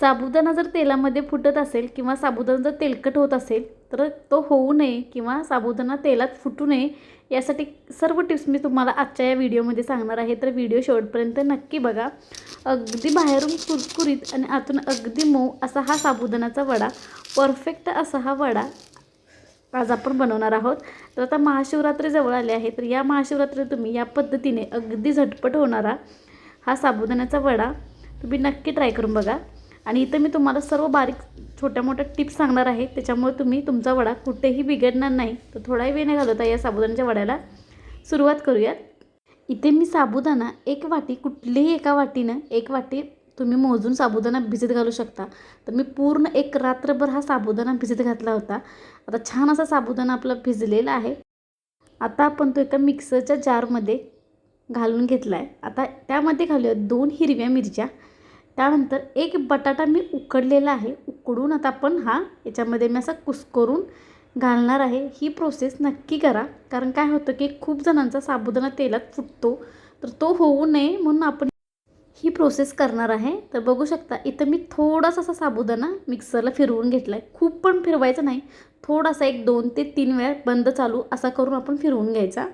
साबुदाणा जर तेलामध्ये फुटत असेल किंवा साबुदाणा जर तेलकट होत असेल तर तो होऊ नये किंवा साबुदाणा तेलात फुटू नये यासाठी सर्व टिप्स मी तुम्हाला आजच्या या व्हिडिओमध्ये सांगणार आहे. तर व्हिडिओ शेवटपर्यंत नक्की बघा. अगदी बाहेरून कुरकुरीत आणि आतून अगदी मऊ असा हा साबुदाण्याचा वडा परफेक्ट असा हा वडा आज आपण बनवणार आहोत. तर आता महाशिवरात्री जवळ आले आहे तर या महाशिवरात्री तुम्ही या पद्धतीने अगदी झटपट होणारा हा साबुदाण्याचा वडा तुम्ही नक्की ट्राय करून बघा. आणि इथं मी तुम्हाला सर्व बारीक छोट्या मोठ्या टिप्स सांगणार आहे. त्याच्यामुळे तुम्ही तुमचा वडा कुठेही बिघडणार नाही. तर थोडाही वेळ नाही घालवता या साबुदाण्याच्या वड्याला. सुरुवात करूयात. इथे मी साबुदाणा एक वाटी कुठलीही एका वाटीनं एक वाटी तुम्ही मोजून साबुदाणा भिजत घालू शकता. तर मी पूर्ण एक रात्रभर हा साबुदाणा भिजत घातला होता. आता छान असा साबुदाणा आपला भिजलेला आहे. आता आपण तो एका मिक्सरच्या जारमध्ये घालून घेतला आहे आता त्यामध्ये घालूया दोन हिरव्या मिरच्या. त्यानंतर एक बटाटा मी उकडलेला आहे. उकडून आता आपण हा याच्यामध्ये मी असा कुस्करून घालणार आहे. ही प्रोसेस नक्की करा. कारण काय होतं की खूप जणांचा साबुदाणा तेलात फुटतो. तर तो होऊ नये म्हणून आपण ही प्रोसेस करणार आहे. तर बघू शकता इथं मी थोडासा असा साबुदाणा मिक्सरला फिरवून घेतला आहे खूप पण फिरवायचं नाही. थोडासा एक दोन ते तीन वेळा बंद चालू असा करून आपण फिरवून घ्यायचा.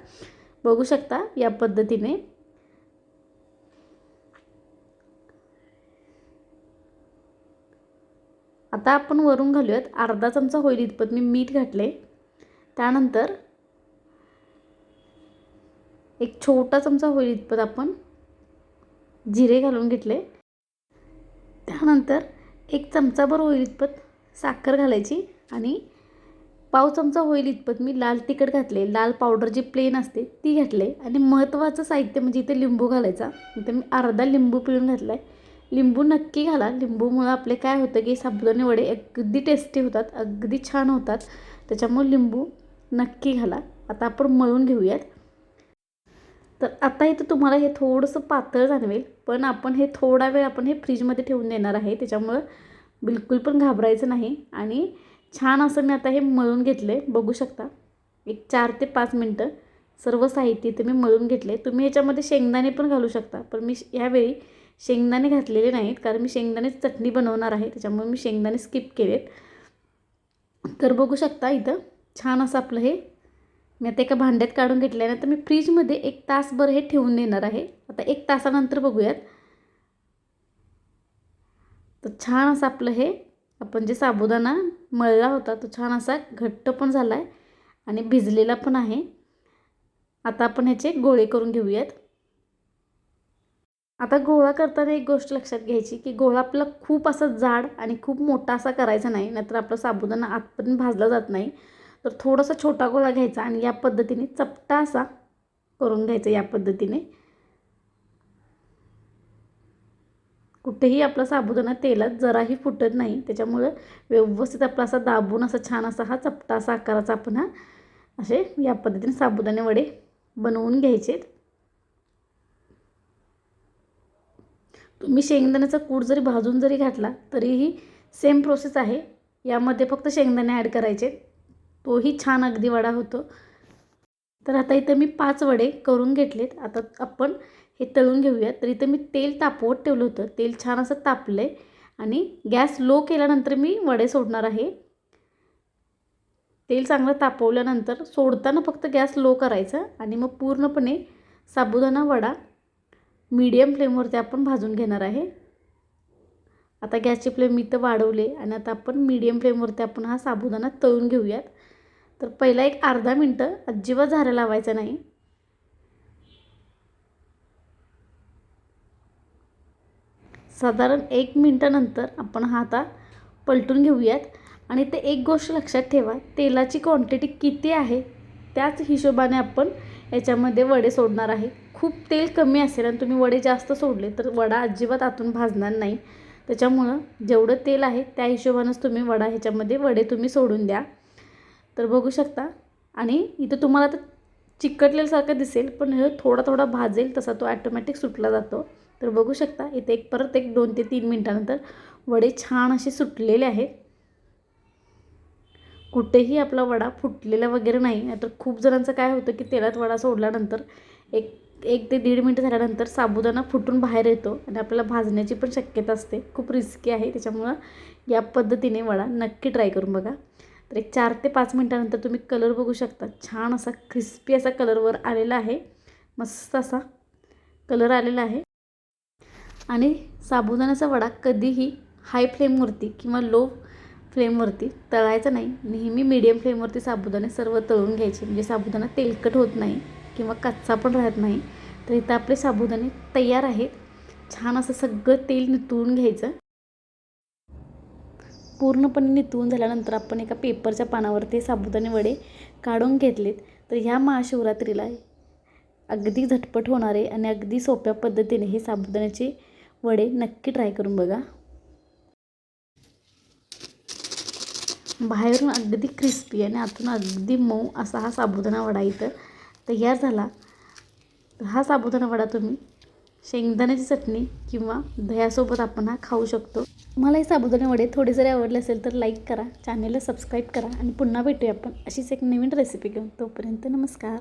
बघू शकता या पद्धतीने. आता आपण वरून घालूयात. अर्धा चमचा होईल इतपत मी मीठ घातले त्यानंतर एक छोटा चमचा होईल इतपत आपण जिरे घालून घेतले. त्यानंतर एक चमचाभर होईल इतपत साखर घालायची आणि पाव चमचा होईल इतपत मी लाल तिखट घातले. लाल पावडर जी प्लेन असते ती घातले. आणि महत्त्वाचं साहित्य म्हणजे इथे लिंबू घालायचा. इथे मी अर्धा लिंबू पिळून घातला आहे लिंबू नक्की घाला. लिंबूमुळं आपले काय होतं की साबुदाणे वडे अगदी टेस्टी होतात अगदी छान होतात. त्याच्यामुळे लिंबू नक्की घाला. आता आपण मळून घेऊयात. तर आता इथं तुम्हाला हे थोडंसं पातळ जाणवेल पण आपण हे थोडा वेळ आपण हे फ्रीजमध्ये ठेवून देणार आहे. त्याच्यामुळं बिलकुल पण घाबरायचं नाही. आणि छान असं मी आता हे मळून घेतलं आहे बघू शकता. एक चार ते पाच मिनटं सर्व साहित्य इथे मी मळून घेतले तुम्ही याच्यामध्ये शेंगदाणे पण घालू शकता. पण मी यावेळी शेंगदाणे घातलेले नाहीत कारण मी शेंगदाणे चटणी बनवणार आहे त्याच्यामुळे मी शेंगदाणे स्किप केलेत. तर बघू शकता इथं छान असं आपलं हे मी आता एका भांड्यात काढून घेतल्यानंतर मी फ्रीजमध्ये एक तासभर हे ठेवून देणार आहे. आता एक तासानंतर बघूयात. तर छान असं आपलं हे आपण जे साबुदाणा मळला होता तो छान असा घट्ट पण झाला आहे आणि भिजलेला पण आहे. आता आपण ह्याचे गोळे करून घेऊयात. आता गोळा करताना एक गोष्ट लक्षात घ्यायची की गोळा आपला खूप असा जाड आणि खूप मोठा असा करायचा नाही नाहीतर आपला साबुदाणा आतपर्यंत भाजला जात नाही. तर थोडासा छोटा गोळा घ्यायचा आणि या पद्धतीने चपटा असा करून घ्यायचा या पद्धतीने. कुठेही आपला साबुदाणा तेलात जराही फुटत नाही त्याच्यामुळं व्यवस्थित आपला असा दाबून असा छान असा हा चपटा असा आकाराचा आपण हा असे या पद्धतीने साबुदाणे वडे बनवून घ्यायचेत. तुम्ही शेंगदाण्याचा कूट जरी भाजून जरी घातला तरीही सेम प्रोसेस आहे. यामध्ये फक्त शेंगदाणे ॲड करायचे. तोही छान अगदी वडा होतो. तर आता इथं मी पाच वडे करून घेतलेत. आता आपण हे तळून घेऊयात. तर इथं मी तेल तापवत ठेवलं होतं. तेल छान असं तापलं आहे आणि गॅस लो केल्यानंतर मी वडे सोडणार आहे. तेल चांगलं तापवल्यानंतर सोडताना फक्त गॅस लो करायचा. आणि मग पूर्णपणे साबुदाणा वडा मीडियम फ्लेमवरती आपण भाजून घेणार आहे. आता गॅसची फ्लेम मी तर वाढवले आणि आता आपण मीडियम फ्लेमवरती आपण हा साबुदाणा तळून घेऊयात. तर पहिला एक अर्धा मिनटं अजिबात झाऱ्या लावायचा नाही. साधारण एक मिनटानंतर आपण हा आता पलटून घेऊयात. आणि ते एक गोष्ट लक्षात ठेवा तेलाची क्वांटिटी किती आहे त्याच हिशोबाने आपण याच्यामध्ये वडे सोडणार आहे. खूप तेल कमी असेल आणि तुम्ही वडे जास्त सोडले तर वडा अजिबात आतून भाजणार नाही. त्याच्यामुळं जेवढं तेल आहे त्या हिशोबानंच तुम्ही वडा ह्याच्यामध्ये वडे तुम्ही सोडून द्या. तर बघू शकता. आणि इथं तुम्हाला तर चिकटलेल्यासारखं दिसेल पण हे थोडा थोडा भाजेल तसा तो ॲटोमॅटिक सुटला जातो. तर बघू शकता इथे एक परत एक दोन ते तीन मिनटानंतर वडे छान असे सुटलेले आहेत. कुठेही आपला वडा फुटलेला वगैरे नाही. तर खूप जणांचं काय होतं की तेलात वडा सोडल्यानंतर एक एक ते दीड मिनटं झाल्यानंतर साबुदाणा फुटून बाहेर येतो आणि आपल्याला भाजण्याची पण शक्यता असते. खूप रिस्की आहे. त्याच्यामुळं या पद्धतीने वडा नक्की ट्राय करून बघा. तर एक चार ते पाच मिनटानंतर तुम्ही कलर बघू शकता. छान असा क्रिस्पी असा कलरवर आलेला आहे. मस्त असा कलर आलेला आहे. आणि साबुदाण्याचा वडा कधीही हाय फ्लेमवरती किंवा लो फ्लेमवरती तळायचा नाही. नेहमी मीडियम फ्लेमवरती साबुदाणे सर्व तळून घ्यायचे. म्हणजे साबुदाणा तेलकट होत नाही. किंवा कच्चा पण राहत नाही. तर इथं आपले साबुदाणे तयार आहेत. छान असं सगळं तेल नितळून घ्यायचं. पूर्णपणे नितळून झाल्यानंतर आपण एका पेपरच्या पानावरती साबुदाणे वडे काढून घेतलेत. तर ह्या महाशिवरात्रीला अगदी झटपट होणारे आणि अगदी सोप्या पद्धतीने हे साबुदाण्याचे वडे नक्की ट्राय करून बघा. बाहेरून अगदी क्रिस्पी आणि आतून अगदी मऊ असा हा साबुदाणा वडा इथं तयार झाला. हा साबुदाणा वडा तुम्ही शेंगदाण्याची चटणी किंवा दह्यासोबत आपण हा खाऊ शकतो. मला हे साबुदाणे वडे थोडे जरी आवडले असेल तर लाईक करा चॅनेलला सबस्क्राईब करा आणि पुन्हा भेटूया आपण अशीच एक नवीन रेसिपी घेऊन. तोपर्यंत नमस्कार.